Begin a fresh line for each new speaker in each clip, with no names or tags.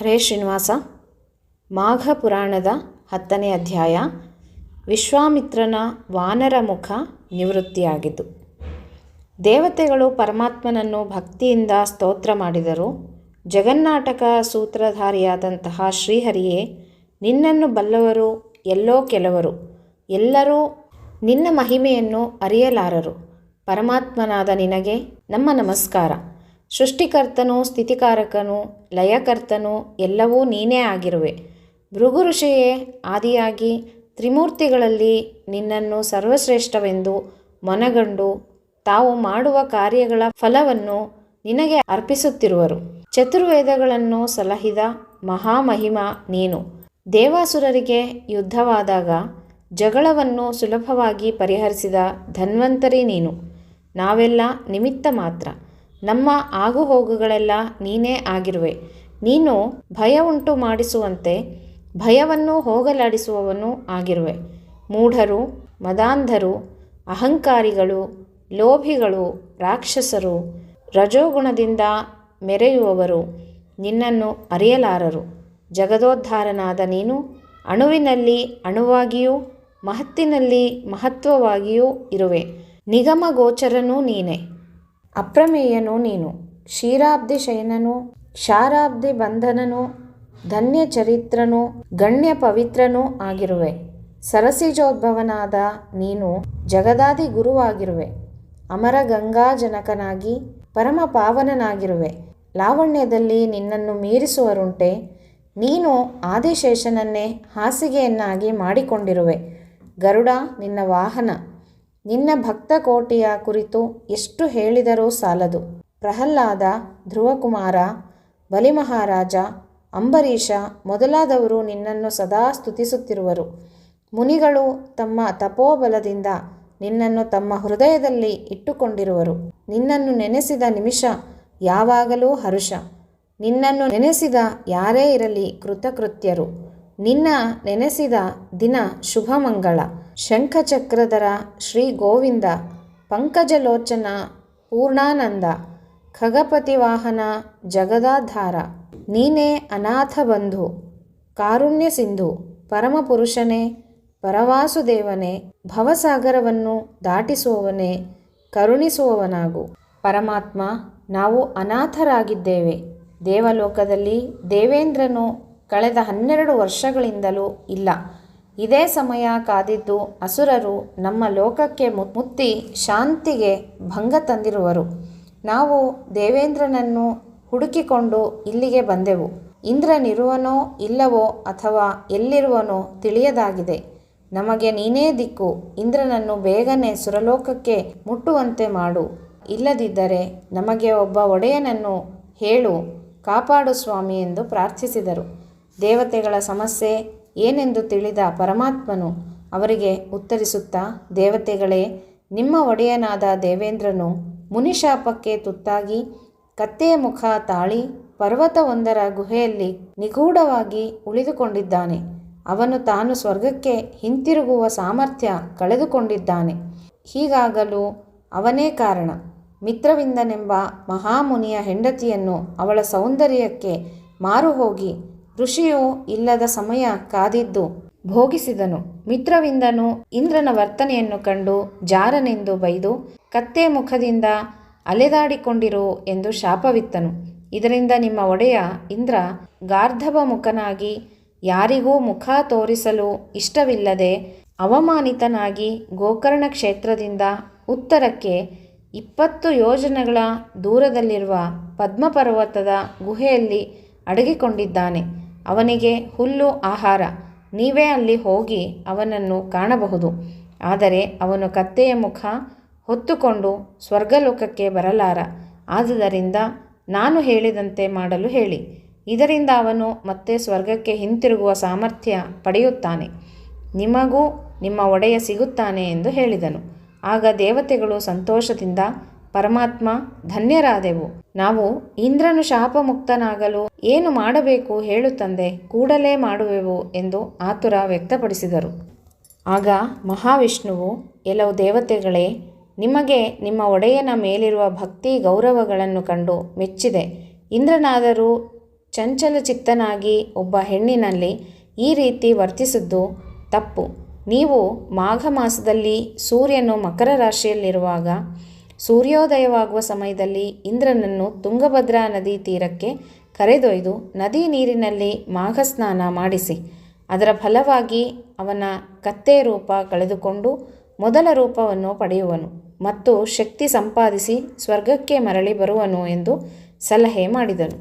ಹರೇ ಶ್ರೀನಿವಾಸ. ಮಾಘ ಪುರಾಣದ ಹತ್ತನೇ ಅಧ್ಯಾಯ. ವಿಶ್ವಾಮಿತ್ರನ ವಾನರ ಮುಖ ನಿವೃತ್ತಿಯಾಗಿದ್ದು. ದೇವತೆಗಳು ಪರಮಾತ್ಮನನ್ನು ಭಕ್ತಿಯಿಂದ ಸ್ತೋತ್ರ ಮಾಡಿದರು. ಜಗನ್ನಾಟಕ ಸೂತ್ರಧಾರಿಯಾದಂತಹ ಶ್ರೀಹರಿಯೇ, ನಿನ್ನನ್ನು ಬಲ್ಲವರು ಎಲ್ಲೋ ಕೆಲವರು. ಎಲ್ಲರೂ ನಿನ್ನ ಮಹಿಮೆಯನ್ನು ಅರಿಯಲಾರರು. ಪರಮಾತ್ಮನಾದ ನಿನಗೆ ನಮ್ಮ ನಮಸ್ಕಾರ. ಸೃಷ್ಟಿಕರ್ತನು, ಸ್ಥಿತಿಕಾರಕನು, ಲಯಕರ್ತನು ಎಲ್ಲವೂ ನೀನೇ ಆಗಿರುವೆ. ಭೃಗು ಋಷಿಯೇ ಆದಿಯಾಗಿ ತ್ರಿಮೂರ್ತಿಗಳಲ್ಲಿ ನಿನ್ನನ್ನು ಸರ್ವಶ್ರೇಷ್ಠವೆಂದು ಮನಗಂಡು ತಾವು ಮಾಡುವ ಕಾರ್ಯಗಳ ಫಲವನ್ನು ನಿನಗೆ ಅರ್ಪಿಸುತ್ತಿರುವರು. ಚತುರ್ವೇದಗಳನ್ನು ಸಲಹಿದ ಮಹಾಮಹಿಮ ನೀನು. ದೇವಾಸುರರಿಗೆ ಯುದ್ಧವಾದಾಗ ಜಗಳವನ್ನು ಸುಲಭವಾಗಿ ಪರಿಹರಿಸಿದ ಧನ್ವಂತರಿ ನೀನು. ನಾವೆಲ್ಲ ನಿಮಿತ್ತ ಮಾತ್ರ. ನಮ್ಮ ಆಗುಹೋಗುಗಳೆಲ್ಲ ನೀನೇ ಆಗಿರುವೆ. ನೀನು ಭಯ ಉಂಟು ಮಾಡಿಸುವಂತೆ ಭಯವನ್ನು ಹೋಗಲಾಡಿಸುವವನು ಆಗಿರುವೆ. ಮೂಢರು, ಮದಾಂಧರು, ಅಹಂಕಾರಿಗಳು, ಲೋಭಿಗಳು, ರಾಕ್ಷಸರು, ರಜೋಗುಣದಿಂದ ಮೆರೆಯುವವರು ನಿನ್ನನ್ನು ಅರಿಯಲಾರರು. ಜಗದೋದ್ಧಾರನಾದ ನೀನು ಅಣುವಿನಲ್ಲಿ ಅಣುವಾಗಿಯೂ ಮಹತ್ತಿನಲ್ಲಿ ಮಹತ್ವವಾಗಿಯೂ ಇರುವೆ. ನಿಗಮಗೋಚರನೂ ನೀನೆ. ಅಪ್ರಮೇಯನೂ ನೀನು, ಕ್ಷೀರಾಬ್ಧಿ ಶಯನನು, ಕ್ಷಾರಾಬ್ಧಿ ಬಂಧನನು, ಧನ್ಯ ಚರಿತ್ರನು, ಗಣ್ಯ ಪವಿತ್ರನೂ ಆಗಿರುವೆ. ಸರಸಿಜೋದ್ಭವನಾದ ನೀನು ಜಗದಾದಿ ಗುರುವಾಗಿರುವೆ. ಅಮರ ಗಂಗಾಜನಕನಾಗಿ ಪರಮ ಪಾವನನಾಗಿರುವೆ ಲಾವಣ್ಯದಲ್ಲಿ ನಿನ್ನನ್ನು ಮೀರಿಸುವರುಂಟೆ. ನೀನು ಆದಿಶೇಷನನ್ನೇ ಹಾಸಿಗೆಯನ್ನಾಗಿ ಮಾಡಿಕೊಂಡಿರುವೆ. ಗರುಡ, ನಿನ್ನ ವಾಹನ. ನಿನ್ನ ಭಕ್ತಕೋಟಿಯ ಕುರಿತು ಎಷ್ಟು ಹೇಳಿದರೂ ಸಾಲದು. ಪ್ರಹ್ಲಾದ, ಧ್ರುವಕುಮಾರ, ಬಲಿಮಹಾರಾಜ, ಅಂಬರೀಷ ಮೊದಲಾದವರು ನಿನ್ನನ್ನು ಸದಾ ಸ್ತುತಿಸುತ್ತಿರುವರು. ಮುನಿಗಳು ತಮ್ಮ ತಪೋಬಲದಿಂದ ನಿನ್ನನ್ನು ತಮ್ಮ ಹೃದಯದಲ್ಲಿ ಇಟ್ಟುಕೊಂಡಿರುವರು. ನಿನ್ನನ್ನು ನೆನೆಸಿದ ನಿಮಿಷ ಯಾವಾಗಲೂ ಹರುಷ. ನಿನ್ನನ್ನು ನೆನೆಸಿದ ಯಾರೇ ಇರಲಿ ಕೃತಕೃತ್ಯರು. ನಿನ್ನ ನೆನೆಸಿದ ದಿನ ಶುಭಮಂಗಳ. ಶಂಖಚಕ್ರಧರ ಶ್ರೀ ಗೋವಿಂದ, ಪಂಕಜಲೋಚನ ಪೂರ್ಣಾನಂದ, ಖಗಪತಿ ವಾಹನ ಜಗದಾಧಾರ. ನೀನೇ ಅನಾಥ ಬಂಧು, ಕಾರುಣ್ಯ ಸಿಂಧು, ಪರಮಪುರುಷನೇ, ಪರವಾಸುದೇವನೇ, ಭವಸಾಗರವನ್ನು ದಾಟಿಸುವವನೇ, ಕರುಣಿಸುವವನಾಗು. ಪರಮಾತ್ಮ, ನಾವು ಅನಾಥರಾಗಿದ್ದೇವೆ. ದೇವಲೋಕದಲ್ಲಿ ದೇವೇಂದ್ರನು ಕಳೆದ ಹನ್ನೆರಡು ವರ್ಷಗಳಿಂದಲೂ ಇಲ್ಲ. ಇದೇ ಸಮಯ ಕಾದಿದ್ದು ಅಸುರರು ನಮ್ಮ ಲೋಕಕ್ಕೆ ಮುತ್ತಿ ಶಾಂತಿಗೆ ಭಂಗ ತಂದಿರುವರು. ನಾವು ದೇವೇಂದ್ರನನ್ನು ಹುಡುಕಿಕೊಂಡು ಇಲ್ಲಿಗೆ ಬಂದೆವು. ಇಂದ್ರನಿರುವನೋ ಇಲ್ಲವೋ ಅಥವಾ ಎಲ್ಲಿರುವನೋ ತಿಳಿಯದಾಗಿದೆ. ನಮಗೆ ನೀನೇ ದಿಕ್ಕು, ಇಂದ್ರನನ್ನು ಬೇಗನೆ ಸುರಲೋಕಕ್ಕೆ ಮುಟ್ಟುವಂತೆ ಮಾಡು. ಇಲ್ಲದಿದ್ದರೆ ನಮಗೆ ಒಬ್ಬ ಒಡೆಯನನ್ನು ಹೇಳು, ಕಾಪಾಡು ಸ್ವಾಮಿ ಎಂದು ಪ್ರಾರ್ಥಿಸಿದರು. ದೇವತೆಗಳ ಸಮಸ್ಯೆ ಏನೆಂದು ತಿಳಿದ ಪರಮಾತ್ಮನು ಅವರಿಗೆ ಉತ್ತರಿಸುತ್ತಾ, ದೇವತೆಗಳೇ, ನಿಮ್ಮ ಒಡೆಯನಾದ ದೇವೇಂದ್ರನು ಮುನಿಶಾಪಕ್ಕೆ ತುತ್ತಾಗಿ ಕತ್ತೆಯ ಮುಖ ತಾಳಿ ಪರ್ವತವೊಂದರ ಗುಹೆಯಲ್ಲಿ ನಿಗೂಢವಾಗಿ ಉಳಿದುಕೊಂಡಿದ್ದಾನೆ. ಅವನು ತಾನು ಸ್ವರ್ಗಕ್ಕೆ ಹಿಂತಿರುಗುವ ಸಾಮರ್ಥ್ಯ ಕಳೆದುಕೊಂಡಿದ್ದಾನೆ. ಹೀಗಾಗಲು ಅವನೇ ಕಾರಣ. ಮಿತ್ರವಿಂದನೆಂಬ ಮಹಾಮುನಿಯ ಹೆಂಡತಿಯನ್ನು ಅವಳ ಸೌಂದರ್ಯಕ್ಕೆ ಮಾರು ಹೋಗಿ ಋಷಿಯು ಇಲ್ಲದ ಸಮಯ ಕಾದಿದ್ದು ಭೋಗಿಸಿದನು. ಮಿತ್ರವಿಂದನು ಇಂದ್ರನ ವರ್ತನೆಯನ್ನು ಕಂಡು ಜಾರನೆಂದು ಬೈದು ಕತ್ತೆ ಮುಖದಿಂದ ಅಲೆದಾಡಿಕೊಂಡಿರು ಎಂದು ಶಾಪವಿತ್ತನು. ಇದರಿಂದ ನಿಮ್ಮ ಒಡೆಯ ಇಂದ್ರ ಗಾರ್ಧವ ಮುಖನಾಗಿ ಯಾರಿಗೂ ಮುಖ ತೋರಿಸಲು ಇಷ್ಟವಿಲ್ಲದೆ ಅವಮಾನಿತನಾಗಿ ಗೋಕರ್ಣ ಕ್ಷೇತ್ರದಿಂದ ಉತ್ತರಕ್ಕೆ ಇಪ್ಪತ್ತು ಯೋಜನೆಗಳ ದೂರದಲ್ಲಿರುವ ಪದ್ಮಪರ್ವತದ ಗುಹೆಯಲ್ಲಿ ಅಡಗಿಕೊಂಡಿದ್ದಾನೆ. ಅವನಿಗೆ ಹುಲ್ಲು ಆಹಾರ, ನೀವೇ ಅಲ್ಲಿ ಹೋಗಿ ಅವನನ್ನು ಕಾಣಬಹುದು. ಆದರೆ ಅವನು ಕತ್ತೆಯ ಮುಖ ಹೊತ್ತುಕೊಂಡು ಸ್ವರ್ಗಲೋಕಕ್ಕೆ ಬರಲಾರ. ಆದುದರಿಂದ ನಾನು ಹೇಳಿದಂತೆ ಮಾಡಲು ಹೇಳಿ. ಇದರಿಂದ ಅವನು ಮತ್ತೆ ಸ್ವರ್ಗಕ್ಕೆ ಹಿಂತಿರುಗುವ ಸಾಮರ್ಥ್ಯ ಪಡೆಯುತ್ತಾನೆ. ನಿಮಗೂ ನಿಮ್ಮ ಒಡೆಯ ಸಿಗುತ್ತಾನೆ ಎಂದು ಹೇಳಿದನು. ಆಗ ದೇವತೆಗಳು ಸಂತೋಷದಿಂದ ಪರಮಾತ್ಮ ಧನ್ಯರಾದೆವು. ನಾವು ಇಂದ್ರನು ಶಾಪಮುಕ್ತನಾಗಲು ಏನು ಮಾಡಬೇಕು ಹೇಳುತ್ತಂದೆ ತಂದೆ, ಕೂಡಲೇ ಮಾಡುವೆವು ಎಂದು ಆತುರ ವ್ಯಕ್ತಪಡಿಸಿದರು. ಆಗ ಮಹಾವಿಷ್ಣುವು ಕೆಲವು ದೇವತೆಗಳೇ, ನಿಮಗೆ ನಿಮ್ಮ ಒಡೆಯನ ಮೇಲಿರುವ ಭಕ್ತಿ ಗೌರವಗಳನ್ನು ಕಂಡು ಮೆಚ್ಚಿದೆ. ಇಂದ್ರನಾದರೂ ಚಂಚಲಚಿತ್ತನಾಗಿ ಒಬ್ಬ ಹೆಣ್ಣಿನಲ್ಲಿ ಈ ರೀತಿ ವರ್ತಿಸಿದ್ದು ತಪ್ಪು. ನೀವು ಮಾಘ ಮಾಸದಲ್ಲಿ ಸೂರ್ಯನು ಮಕರ ರಾಶಿಯಲ್ಲಿರುವಾಗ ಸೂರ್ಯೋದಯವಾಗುವ ಸಮಯದಲ್ಲಿ ಇಂದ್ರನನ್ನು ತುಂಗಭದ್ರಾ ನದಿ ತೀರಕ್ಕೆ ಕರೆದೊಯ್ದು ನದಿ ನೀರಿನಲ್ಲಿ ಮಾಘ ಸ್ನಾನ ಮಾಡಿಸಿ. ಅದರ ಫಲವಾಗಿ ಅವನ ಕತ್ತೆ ರೂಪ ಕಳೆದುಕೊಂಡು ಮೊದಲ ರೂಪವನ್ನು ಪಡೆಯುವನು ಮತ್ತು ಶಕ್ತಿ ಸಂಪಾದಿಸಿ ಸ್ವರ್ಗಕ್ಕೆ ಮರಳಿ ಬರುವನು ಎಂದು ಸಲಹೆ ಮಾಡಿದನು.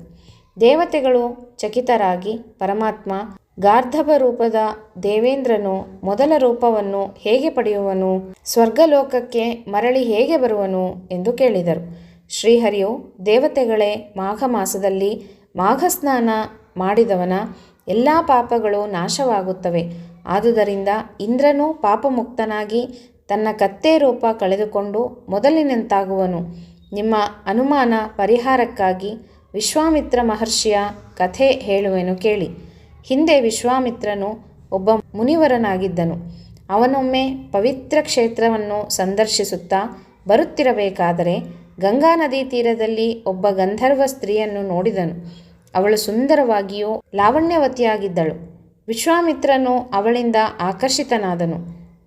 ದೇವತೆಗಳು ಚಕಿತರಾಗಿ ಪರಮಾತ್ಮ ಗಾರ್ಧಭ ರೂಪದ ದೇವೇಂದ್ರನು ಮೊದಲ ರೂಪವನ್ನು ಹೇಗೆ ಪಡೆಯುವನು? ಸ್ವರ್ಗಲೋಕಕ್ಕೆ ಮರಳಿ ಹೇಗೆ ಬರುವನು? ಎಂದು ಕೇಳಿದರು. ಶ್ರೀಹರಿಯು, ದೇವತೆಗಳೇ ಮಾಘ ಮಾಸದಲ್ಲಿ ಮಾಘ ಸ್ನಾನ ಮಾಡಿದವನ ಎಲ್ಲ ಪಾಪಗಳು ನಾಶವಾಗುತ್ತವೆ. ಆದುದರಿಂದ ಇಂದ್ರನು ಪಾಪಮುಕ್ತನಾಗಿ ತನ್ನ ಕತ್ತೆ ರೂಪ ಕಳೆದುಕೊಂಡು ಮೊದಲಿನಂತಾಗುವನು. ನಿಮ್ಮ ಅನುಮಾನ ಪರಿಹಾರಕ್ಕಾಗಿ ವಿಶ್ವಾಮಿತ್ರ ಮಹರ್ಷಿಯ ಕಥೆ ಹೇಳುವೆನು ಕೇಳಿ. ಹಿಂದೆ ವಿಶ್ವಾಮಿತ್ರನು ಒಬ್ಬ ಮುನಿವರನಾಗಿದ್ದನು. ಅವನೊಮ್ಮೆ ಪವಿತ್ರ ಕ್ಷೇತ್ರವನ್ನು ಸಂದರ್ಶಿಸುತ್ತಾ ಬರುತ್ತಿರಬೇಕಾದರೆ ಗಂಗಾ ನದಿ ತೀರದಲ್ಲಿ ಒಬ್ಬ ಗಂಧರ್ವ ಸ್ತ್ರೀಯನ್ನು ನೋಡಿದನು. ಅವಳು ಸುಂದರವಾಗಿಯೂ ಲಾವಣ್ಯವತಿಯಾಗಿದ್ದಳು. ವಿಶ್ವಾಮಿತ್ರನು ಅವಳಿಂದ ಆಕರ್ಷಿತನಾದನು.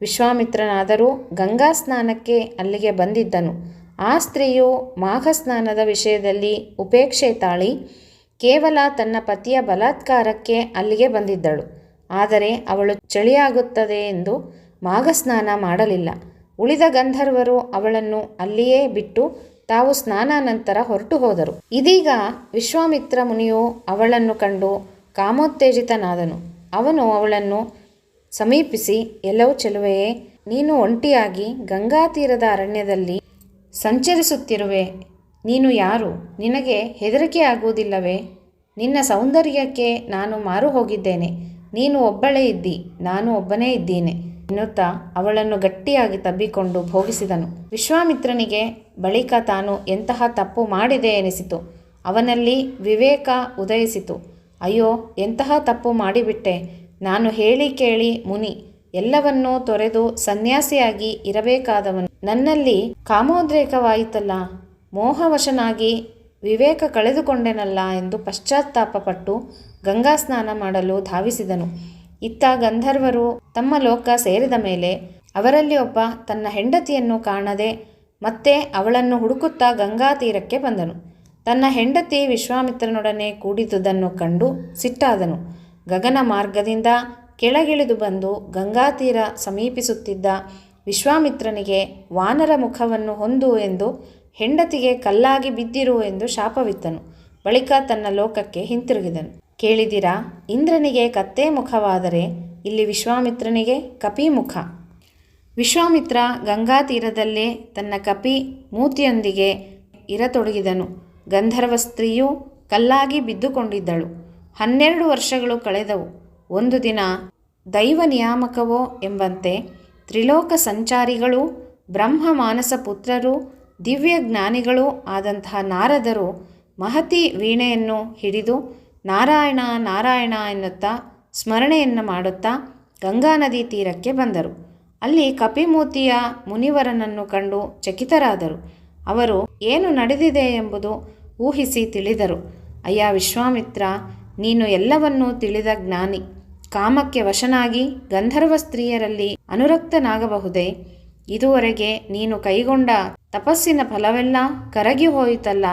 ವಿಶ್ವಾಮಿತ್ರನಾದರೂ ಗಂಗಾ ಸ್ನಾನಕ್ಕೆ ಅಲ್ಲಿಗೆ ಬಂದಿದ್ದನು. ಆ ಸ್ತ್ರೀಯು ಮಾಘ ಸ್ನಾನದ ವಿಷಯದಲ್ಲಿ ಉಪೇಕ್ಷೆ ತಾಳಿ ಕೇವಲ ತನ್ನ ಪತಿಯ ಬಲಾತ್ಕಾರಕ್ಕೆ ಅಲ್ಲಿಗೆ ಬಂದಿದ್ದಳು. ಆದರೆ ಅವಳು ಚಳಿಯಾಗುತ್ತದೆ ಎಂದು ಮಾಘಸ್ನಾನ ಮಾಡಲಿಲ್ಲ. ಉಳಿದ ಗಂಧರ್ವರು ಅವಳನ್ನು ಅಲ್ಲಿಯೇ ಬಿಟ್ಟು ತಾವು ಸ್ನಾನ ನಂತರ ಹೊರಟು ಹೋದರು. ಇದೀಗ ವಿಶ್ವಾಮಿತ್ರ ಮುನಿಯು ಅವಳನ್ನು ಕಂಡು ಕಾಮೋತ್ತೇಜಿತನಾದನು. ಅವನು ಅವಳನ್ನು ಸಮೀಪಿಸಿ ಎಲ್ಲವೂ ಚೆಲುವೆಯೇ, ನೀನು ಒಂಟಿಯಾಗಿ ಗಂಗಾ ತೀರದ ಅರಣ್ಯದಲ್ಲಿ ಸಂಚರಿಸುತ್ತಿರುವೆ ನೀನು ಯಾರು? ನಿನಗೆ ಹೆದರಿಕೆ ಆಗುವುದಿಲ್ಲವೇ? ನಿನ್ನ ಸೌಂದರ್ಯಕ್ಕೆ ನಾನು ಮಾರು ಹೋಗಿದ್ದೇನೆ. ನೀನು ಒಬ್ಬಳೇ ಇದ್ದಿ, ನಾನು ಒಬ್ಬನೇ ಇದ್ದೀನಿ ಎನ್ನುತ್ತಾ ಅವಳನ್ನು ಗಟ್ಟಿಯಾಗಿ ತಬ್ಬಿಕೊಂಡು ಭೋಗಿಸಿದನು. ವಿಶ್ವಾಮಿತ್ರನಿಗೆ ಬಳಿಕ ತಾನು ಎಂತಹ ತಪ್ಪು ಮಾಡಿದೆ ಎನಿಸಿತು. ಅವನಲ್ಲಿ ವಿವೇಕ ಉದಯಿಸಿತು. ಅಯ್ಯೋ, ಎಂತಹ ತಪ್ಪು ಮಾಡಿಬಿಟ್ಟೆ? ನಾನು ಹೇಳಿ ಕೇಳಿ ಮುನಿ, ಎಲ್ಲವನ್ನೂ ತೊರೆದು ಸನ್ಯಾಸಿಯಾಗಿ ಇರಬೇಕಾದವನು. ನನ್ನಲ್ಲಿ ಕಾಮೋದ್ರೇಕವಾಯಿತಲ್ಲ. ಮೋಹವಶನಾಗಿ ವಿವೇಕ ಕಳೆದುಕೊಂಡೆನಲ್ಲ ಎಂದು ಪಶ್ಚಾತ್ತಾಪಪಟ್ಟು ಗಂಗಾ ಸ್ನಾನ ಮಾಡಲು ಧಾವಿಸಿದನು. ಇತ್ತ ಗಂಧರ್ವರು ತಮ್ಮ ಲೋಕ ಸೇರಿದ ಮೇಲೆ ಅವರಲ್ಲಿ ಒಬ್ಬ ತನ್ನ ಹೆಂಡತಿಯನ್ನು ಕಾಣದೆ ಮತ್ತೆ ಅವಳನ್ನು ಹುಡುಕುತ್ತಾ ಗಂಗಾ ತೀರಕ್ಕೆ ಬಂದನು. ತನ್ನ ಹೆಂಡತಿ ವಿಶ್ವಾಮಿತ್ರನೊಡನೆ ಕೂಡಿದುದನ್ನು ಕಂಡು ಸಿಟ್ಟಾದನು. ಗಗನ ಮಾರ್ಗದಿಂದ ಕೆಳಗಿಳಿದು ಬಂದು ಗಂಗಾ ತೀರ ಸಮೀಪಿಸುತ್ತಿದ್ದ ವಿಶ್ವಾಮಿತ್ರನಿಗೆ ವಾನರ ಮುಖವನ್ನು ಹೊಂದು ಎಂದು ಹೆಂಡತಿಗೆ ಕಲ್ಲಾಗಿ ಬಿದ್ದಿರು ಎಂದು ಶಾಪವಿತ್ತನು. ಬಳಿಕ ತನ್ನ ಲೋಕಕ್ಕೆ ಹಿಂತಿರುಗಿದನು. ಕೇಳಿದಿರಾ, ಇಂದ್ರನಿಗೆ ಕತ್ತೆ ಮುಖವಾದರೆ ಇಲ್ಲಿ ವಿಶ್ವಾಮಿತ್ರನಿಗೆ ಕಪಿ ಮುಖ. ವಿಶ್ವಾಮಿತ್ರ ಗಂಗಾ ತೀರದಲ್ಲೇ ತನ್ನ ಕಪಿ ಮೂತಿಯೊಂದಿಗೆ ಇರತೊಡಗಿದನು. ಗಂಧರ್ವ ಸ್ತ್ರೀಯು ಕಲ್ಲಾಗಿ ಬಿದ್ದುಕೊಂಡಿದ್ದಳು. ಹನ್ನೆರಡು ವರ್ಷಗಳು ಕಳೆದವು. ಒಂದು ದಿನ ದೈವ ನಿಯಾಮಕವೋ ಎಂಬಂತೆ ತ್ರಿಲೋಕ ಸಂಚಾರಿಗಳು ಬ್ರಹ್ಮ ಮಾನಸ ಪುತ್ರರು ದಿವ್ಯ ಜ್ಞಾನಿಗಳು ಆದಂತಹ ನಾರದರು ಮಹತಿ ವೀಣೆಯನ್ನು ಹಿಡಿದು ನಾರಾಯಣ ನಾರಾಯಣ ಎನ್ನುತ್ತಾ ಸ್ಮರಣೆಯನ್ನು ಮಾಡುತ್ತಾ ಗಂಗಾ ನದಿ ತೀರಕ್ಕೆ ಬಂದರು. ಅಲ್ಲಿ ಕಪಿಮೂತಿಯ ಮುನಿವರನನ್ನು ಕಂಡು ಚಕಿತರಾದರು. ಅವರು, ಏನು ನಡೆದಿದೆ ಎಂಬುದು ಊಹಿಸಿ ತಿಳಿದರು. ಅಯ್ಯ ವಿಶ್ವಾಮಿತ್ರ, ನೀನು ಎಲ್ಲವನ್ನೂ ತಿಳಿದ ಜ್ಞಾನಿ. ಕಾಮಕ್ಕೆ ವಶನಾಗಿ ಗಂಧರ್ವ ಸ್ತ್ರೀಯರಲ್ಲಿ ಅನುರಕ್ತನಾಗಬಹುದೇ? ಇದುವರೆಗೆ ನೀನು ಕೈಗೊಂಡ ತಪಸ್ಸಿನ ಫಲವೆಲ್ಲ ಕರಗಿ ಹೋಯಿತಲ್ಲ,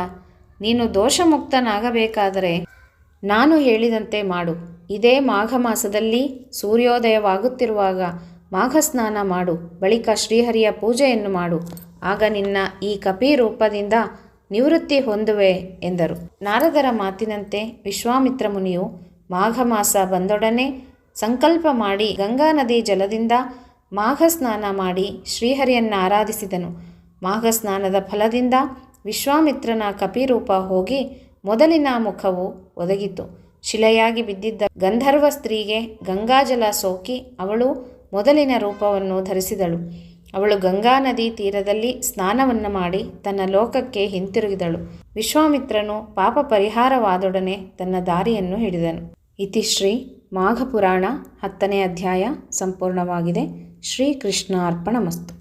ನೀನು ದೋಷಮುಕ್ತನಾಗಬೇಕಾದರೆ ನಾನು ಹೇಳಿದಂತೆ ಮಾಡು. ಇದೇ ಮಾಘ ಮಾಸದಲ್ಲಿ ಸೂರ್ಯೋದಯವಾಗುತ್ತಿರುವಾಗ ಮಾಘ ಸ್ನಾನ ಮಾಡು, ಬಳಿಕ ಶ್ರೀಹರಿಯ ಪೂಜೆಯನ್ನು ಮಾಡು. ಆಗ ನಿನ್ನ ಈ ಕಪಿ ರೂಪದಿಂದ ನಿವೃತ್ತಿ ಹೊಂದುವೆ ಎಂದರು. ನಾರದರ ಮಾತಿನಂತೆ ವಿಶ್ವಾಮಿತ್ರ ಮುನಿಯು ಮಾಘ ಮಾಸ ಬಂದೊಡನೆ ಸಂಕಲ್ಪ ಮಾಡಿ ಗಂಗಾ ನದಿ ಜಲದಿಂದ ಮಾಘ ಸ್ನಾನ ಮಾಡಿ ಶ್ರೀಹರಿಯನ್ನು ಆರಾಧಿಸಿದನು ಮಾಘ ಸ್ನಾನದ ಫಲದಿಂದ ವಿಶ್ವಾಮಿತ್ರನ ಕಪಿರೂಪ ಹೋಗಿ ಮೊದಲಿನ ಮುಖವು ಒದಗಿತು. ಶಿಲೆಯಾಗಿ ಬಿದ್ದಿದ್ದ ಗಂಧರ್ವ ಸ್ತ್ರೀಗೆ ಗಂಗಾಜಲ ಸೋಕಿ ಅವಳು ಮೊದಲಿನ ರೂಪವನ್ನು ಧರಿಸಿದಳು. ಅವಳು ಗಂಗಾ ನದಿ ತೀರದಲ್ಲಿ ಸ್ನಾನವನ್ನು ಮಾಡಿ ತನ್ನ ಲೋಕಕ್ಕೆ ಹಿಂತಿರುಗಿದಳು. ವಿಶ್ವಾಮಿತ್ರನು ಪಾಪ ಪರಿಹಾರವಾದೊಡನೆ ತನ್ನ ದಾರಿಯನ್ನು ಹಿಡಿದನು. ಇತಿಶ್ರೀ ಮಾಘಪುರಾಣ ಹತ್ತನೇ ಅಧ್ಯಾಯ ಸಂಪೂರ್ಣವಾಗಿದೆ. ಶ್ರೀಕೃಷ್ಣ ಅರ್ಪಣಮಸ್ತು